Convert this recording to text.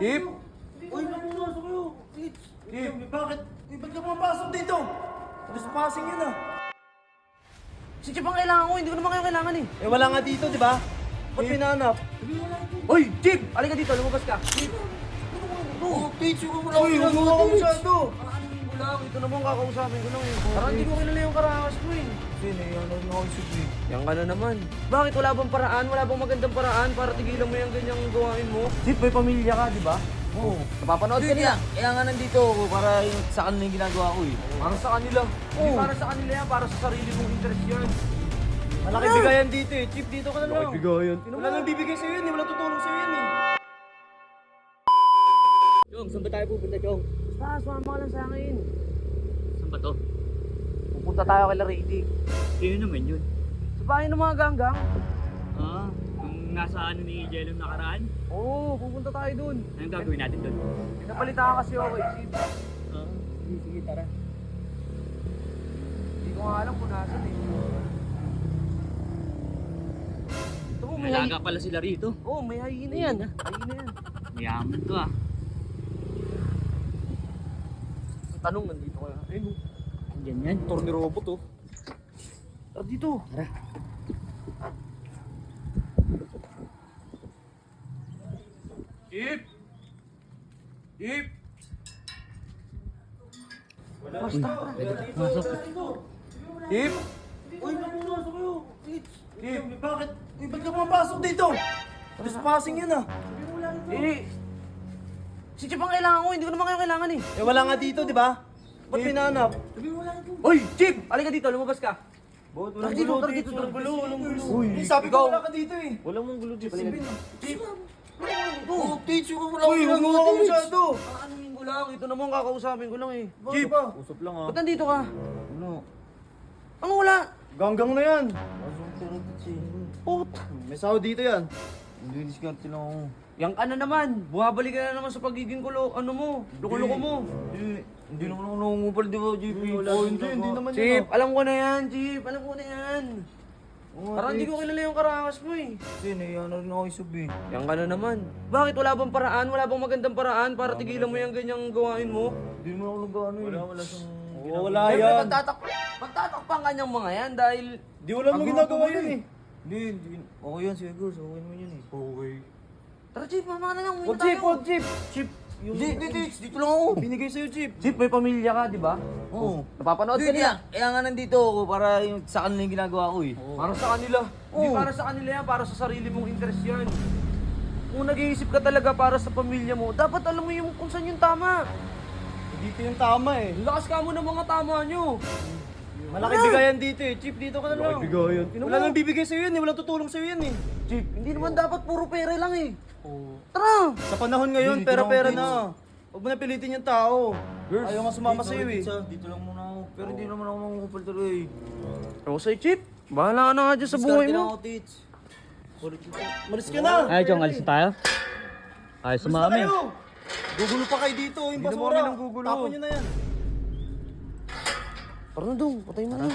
Chip? Uy, napumasok kayo. Chip. Chip? Bakit? Uy, ba't ka pumapasok dito? Gusto passing yun ah. Si Chip ang kailangan ko, hindi ko naman kayo kailangan eh. Eh wala nga dito, di ba? Ba't pinanap? Uy, Chip! Halika dito, lumabas ka. Chip! Oh, Tits, yung wala akong ginagawa ko masyado. Kakanin ko lang, ito naman kakausapin ko lang eh. Parang hindi ko kilala yung karakas ko eh. Sino yun? Ano na ako isip Yan ka na naman. Bakit wala bang paraan? Wala bang magandang paraan para tigilan mo yung ganyang gawain mo? Chip, may pamilya ka, di ba? Oo. Napapanood ka nila. Kaya nga nandito ako para yung sa kanila yung ginagawa ko eh. Para sa kanila. Hindi para sa kanila yan, para sa sarili mong interest yan. Malaki bigayan dito eh. Chip, dito ka na lang. bigayan. Wala nang bibigay sa'yo yun eh. Wala tutulong sa'yo yun eh. Chong, saan ba tayo pupunta, Chong? Basta, sumama ka lang sa akin. Saan ba to? Pupunta tayo kay Laritig. Sino naman yun? Sa bahay ng mga ganggang. Ah, yung nasa ano ni Jello nakaraan? Oo, pupunta tayo dun. Anong gagawin natin doon? Napalitan ka kasi ako kay Chip. Ah, sige, sige, tara. Hindi ko nga alam kung nasan eh. Ito may Nalaga hay... pala sila rito. Oo, oh, may hyena yan. Hyena yan. Mayaman to ah. Tanong, nandito kaya. Ayun, oh. Andyan yan. Motor ni robot oh. Tara dito. Tara. Chip! Chip! Basta. Masok. Chip! Uy, napumasok kayo. Tits. Chip! Bakit? Uy, ba't ka pumapasok dito? Gusto passing yun ah. Eh, si Chip ang kailangan ko, hindi ko naman kayo kailangan eh. Eh wala nga dito, di ba? Ba't Eh. pinanap? Uy, Chip! Halika dito, lumabas ka. Bakit Tara dito, tara dito, Walang tara gulo, dito. walang gulo. Uy, sabi ko wala ka dito eh. Walang mong gulo, dito. Chip. Oh, Tits, yung wala akong ginagawa ko masyado. Kakanuhin ko lang, ito naman kakausapin ko lang eh. Chip. Usap lang ah. Ba't nandito ka? Ano? Ano wala? Ganggang na yan. Put! May sahod dito yan. Hindi diskarte lang ako. Yang ka na naman. Bumabalik ka na naman sa pagiging kulo, ano mo, loko-loko mo. Hindi, hindi naman ako nangungupal, di ba, JP? Oh, hindi, hindi naman yun. alam ko na yan, Chip. Alam ko na yan. Oh, Parang hindi ko kilala yung karakas mo eh. Kasi naiyan na rin ako isub eh. Yang ka na naman. Bakit wala bang paraan? Wala bang magandang paraan para tigilan mo yung ganyang gawain mo? Hindi naman ako nag-ano eh. Wala, wala siyang Oo, Wala yan. Magtatak magtatakpan ka niyang mga yan dahil... Di wala mo ginagawa yun eh. Hindi, hindi. Okay yan, sige girls. Okay naman yun eh. Okay. Tara, Chip, mama ka na lang. Wag Huwag Chip, wag Chip. Chip. Yung- Hindi, hindi, hindi. Dito lang ako. Binigay sa'yo, Chip. Chip, may pamilya ka, di ba? Oo. Napapanood ka Hindi, nila. kaya, kaya nga nandito ako para yung sa kanila yung ginagawa ko eh. Para sa kanila. Hindi Oo. para sa kanila yan, para sa sarili mong interest yan. Kung nag-iisip ka talaga para sa pamilya mo, dapat alam mo yung kung saan yung tama. Dito yung tama eh. Lakas ka mo ng mga tama nyo. Malaki Ano? bigayan dito eh. Chip, dito ka na lang. bigayan. Wala nang bibigay sa'yo yun eh. Walang tutulong sa'yo yun eh. Chip, hindi naman dapat puro pera lang eh. Tara! Sa panahon ngayon, pera-pera na. Huwag mo na pilitin yung tao. Girls, Ayaw nga sumama dito, sa'yo eh. dito, Dito lang muna ako. Pero hindi naman ako mangungupal tuloy. Ako sa'yo, Chip. Bahala ka na nga dyan sa buhay mo. Maris ka na! Ay, Chong, alis na tayo? Ay, sumami. Gugulo pa kayo dito, yung Hindi naman basura. Tapon nyo na yan. Tara na dong, patay mo na.